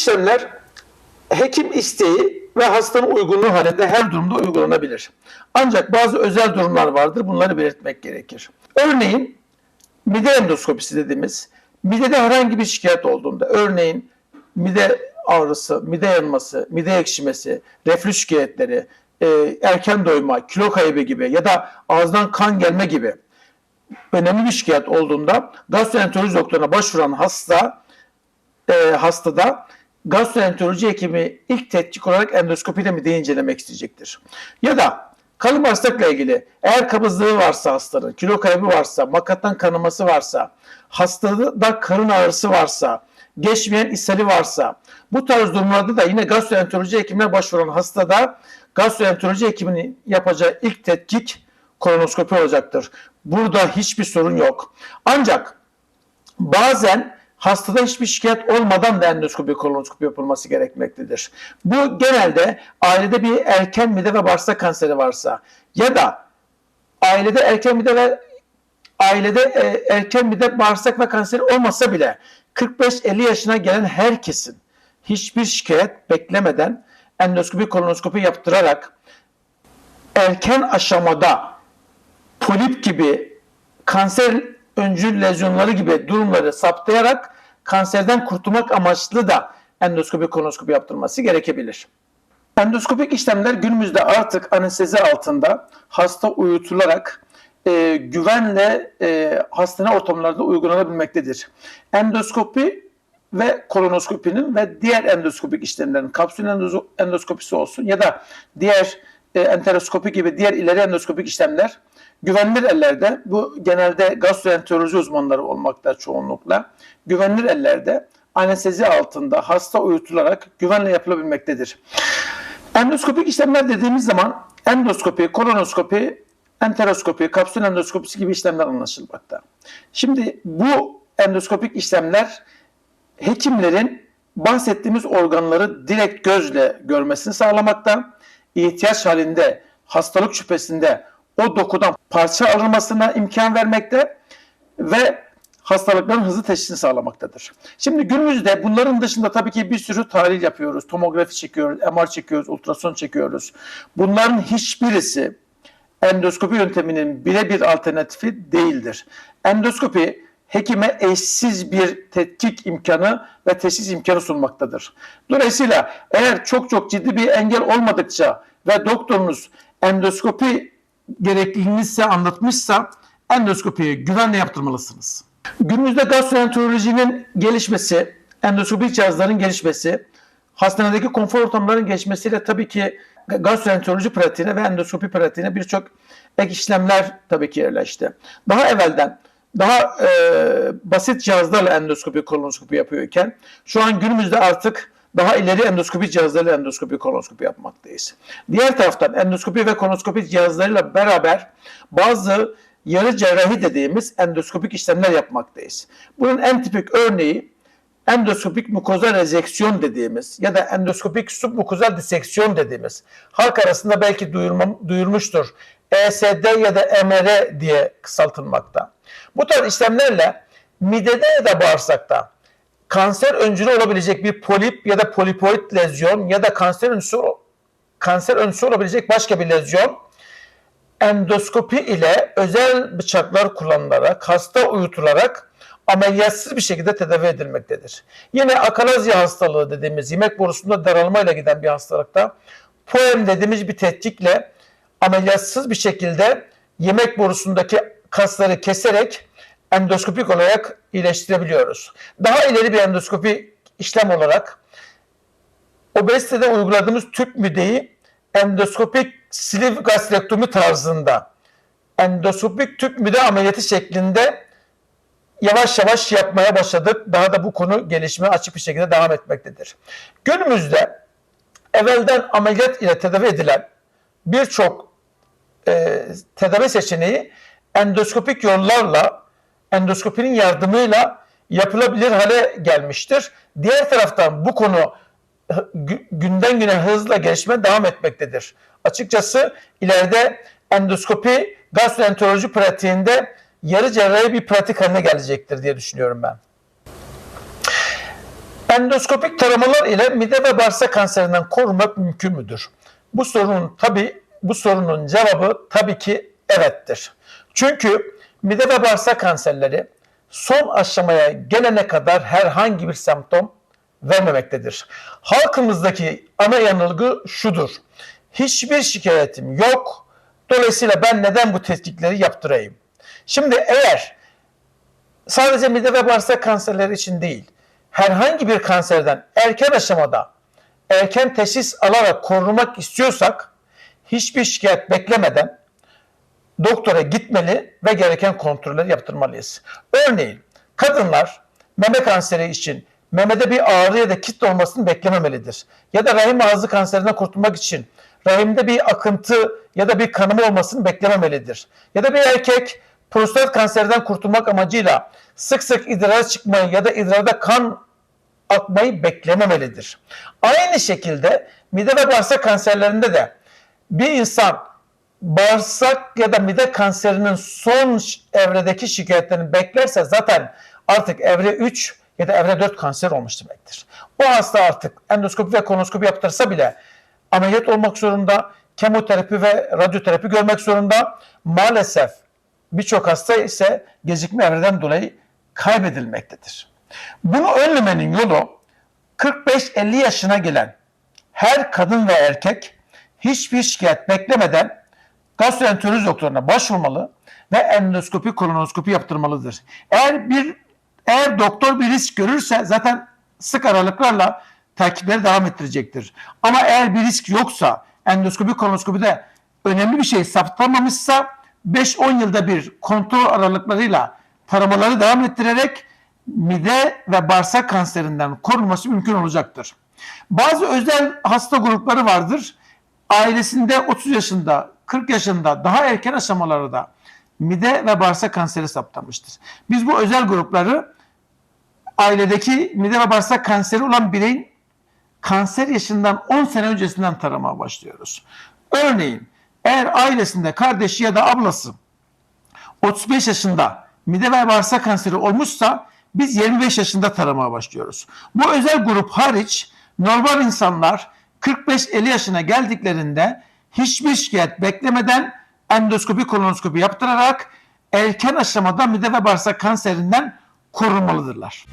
işlemler hekim isteği ve hastanın uygunluğu halinde her durumda uygulanabilir. Ancak bazı özel durumlar vardır. Bunları belirtmek gerekir. Örneğin mide endoskopisi dediğimiz midede herhangi bir şikayet olduğunda örneğin mide ağrısı, mide yanması, mide ekşimesi, reflüks şikayetleri, e, erken doyma, kilo kaybı gibi ya da ağızdan kan gelme gibi önemli bir şikayet olduğunda gastroenteroloji doktoruna başvuran hasta e, hastada gastroenteroloji hekimi ilk tetkik olarak endoskopiyle mideyi incelemek isteyecektir. Ya da kalın bağırsakla ilgili eğer kabızlığı varsa hastanın, kilo kaybı varsa, makattan kanaması varsa, hastada karın ağrısı varsa, geçmeyen ishali varsa, bu tarz durumlarda da yine gastroenteroloji hekimine başvuran hastada gastroenteroloji hekiminin yapacağı ilk tetkik kolonoskopi olacaktır. Burada hiçbir sorun yok. Ancak bazen hastada hiçbir şikayet olmadan da endoskopi kolonoskopi yapılması gerekmektedir. Bu genelde ailede bir erken mide ve bağırsak kanseri varsa ya da ailede erken mide ve ailede e, erken mide bağırsak ve kanseri olmasa bile 45-50 yaşına gelen herkesin hiçbir şikayet beklemeden endoskopi kolonoskopi yaptırarak erken aşamada polip gibi kanser öncül lezyonları gibi durumları saptayarak kanserden kurtulmak amaçlı da endoskopi kolonoskopi yaptırması gerekebilir. Endoskopik işlemler günümüzde artık anestezi altında hasta uyutularak e, güvenle e, hastane ortamlarında uygulanabilmektedir. Endoskopi ve kolonoskopinin ve diğer endoskopik işlemlerin kapsül endoskopisi olsun ya da diğer e, enteroskopi gibi diğer ileri endoskopik işlemler güvenilir ellerde bu genelde gastroenteroloji uzmanları olmakta çoğunlukla güvenilir ellerde anestezi altında hasta uyutularak güvenle yapılabilmektedir. Endoskopik işlemler dediğimiz zaman endoskopi, kolonoskopi, enteroskopi, kapsül endoskopisi gibi işlemler anlaşılmakta. Şimdi bu endoskopik işlemler hekimlerin bahsettiğimiz organları direkt gözle görmesini sağlamakta, ihtiyaç halinde, hastalık şüphesinde o dokudan parça alınmasına imkan vermekte ve hastalıkların hızlı teşhisini sağlamaktadır. Şimdi günümüzde bunların dışında tabii ki bir sürü tahlil yapıyoruz. Tomografi çekiyoruz, MR çekiyoruz, ultrason çekiyoruz. Bunların hiçbirisi endoskopi yönteminin birebir alternatifi değildir. Endoskopi hekime eşsiz bir tetkik imkanı ve teşhis imkanı sunmaktadır. Dolayısıyla eğer çok çok ciddi bir engel olmadıkça ve doktorunuz endoskopi gerekliliğini size anlatmışsa endoskopiyi güvenle yaptırmalısınız. Günümüzde gastroenterolojinin gelişmesi, endoskopik cihazların gelişmesi, hastanedeki konfor ortamların geçmesiyle tabii ki gastroenteroloji pratiğine ve endoskopi pratiğine birçok ek işlemler tabii ki yerleşti. Daha evvelden daha e, basit cihazlarla endoskopi, kolonoskopi yapıyorken şu an günümüzde artık daha ileri endoskopi cihazlarıyla endoskopi, kolonoskopi yapmaktayız. Diğer taraftan endoskopi ve kolonoskopi cihazlarıyla beraber bazı yarı cerrahi dediğimiz endoskopik işlemler yapmaktayız. Bunun en tipik örneği endoskopik mukozal rezeksiyon dediğimiz ya da endoskopik submukozal diseksiyon dediğimiz halk arasında belki duyurma, duyurmuştur. ESD ya da MR diye kısaltılmakta. Bu tarz işlemlerle midede ya da bağırsakta kanser öncülü olabilecek bir polip ya da polipoid lezyon ya da kanser öncüsü kanser öncüsü olabilecek başka bir lezyon endoskopi ile özel bıçaklar kullanılarak hasta uyutularak ameliyatsız bir şekilde tedavi edilmektedir. Yine akalazya hastalığı dediğimiz yemek borusunda daralmayla giden bir hastalıkta poem dediğimiz bir tetkikle ameliyatsız bir şekilde yemek borusundaki kasları keserek endoskopik olarak iyileştirebiliyoruz. Daha ileri bir endoskopi işlem olarak obezitede uyguladığımız tüp mideyi endoskopik sleeve gastrektomi tarzında endoskopik tüp mide ameliyatı şeklinde yavaş yavaş yapmaya başladık. Daha da bu konu gelişme açık bir şekilde devam etmektedir. Günümüzde evvelden ameliyat ile tedavi edilen birçok tedavi seçeneği endoskopik yollarla, endoskopinin yardımıyla yapılabilir hale gelmiştir. Diğer taraftan bu konu günden güne hızla gelişme devam etmektedir. Açıkçası ileride endoskopi gastroenteroloji pratiğinde yarı cerrahi bir pratik haline gelecektir diye düşünüyorum ben. Endoskopik taramalar ile mide ve bağırsak kanserinden korunmak mümkün müdür? Bu sorunun tabi bu sorunun cevabı tabii ki evettir. Çünkü mide ve bağırsak kanserleri son aşamaya gelene kadar herhangi bir semptom vermemektedir. Halkımızdaki ana yanılgı şudur. Hiçbir şikayetim yok. Dolayısıyla ben neden bu tetkikleri yaptırayım? Şimdi eğer sadece mide ve bağırsak kanserleri için değil, herhangi bir kanserden erken aşamada erken teşhis alarak korunmak istiyorsak hiçbir şikayet beklemeden doktora gitmeli ve gereken kontrolleri yaptırmalıyız. Örneğin kadınlar meme kanseri için memede bir ağrı ya da kitle olmasını beklememelidir. Ya da rahim ağzı kanserinden kurtulmak için rahimde bir akıntı ya da bir kanama olmasını beklememelidir. Ya da bir erkek prostat kanserinden kurtulmak amacıyla sık sık idrara çıkmayı ya da idrarda kan akmayı beklememelidir. Aynı şekilde mide ve bağırsak kanserlerinde de bir insan bağırsak ya da mide kanserinin son evredeki şikayetlerini beklerse zaten artık evre 3 ya da evre 4 kanser olmuş demektir. O hasta artık endoskopi ve kolonoskopi yaptırsa bile ameliyat olmak zorunda, kemoterapi ve radyoterapi görmek zorunda. Maalesef birçok hasta ise gecikme evreden dolayı kaybedilmektedir. Bunu önlemenin yolu 45-50 yaşına gelen her kadın ve erkek hiçbir şikayet beklemeden gastroenteroloji doktoruna başvurmalı ve endoskopi kolonoskopi yaptırmalıdır. Eğer bir eğer doktor bir risk görürse zaten sık aralıklarla takipleri devam ettirecektir. Ama eğer bir risk yoksa endoskopi kolonoskopide önemli bir şey saptamamışsa 5-10 yılda bir kontrol aralıklarıyla taramaları devam ettirerek mide ve bağırsak kanserinden korunması mümkün olacaktır. Bazı özel hasta grupları vardır. Ailesinde 30 yaşında, 40 yaşında daha erken aşamalarda mide ve bağırsak kanseri saptanmıştır. Biz bu özel grupları ailedeki mide ve bağırsak kanseri olan bireyin kanser yaşından 10 sene öncesinden taramaya başlıyoruz. Örneğin eğer ailesinde kardeşi ya da ablası 35 yaşında mide ve bağırsak kanseri olmuşsa biz 25 yaşında taramaya başlıyoruz. Bu özel grup hariç normal insanlar 45-50 yaşına geldiklerinde hiçbir şikayet beklemeden endoskopi kolonoskopi yaptırarak erken aşamada mide ve bağırsak kanserinden korunmalıdırlar.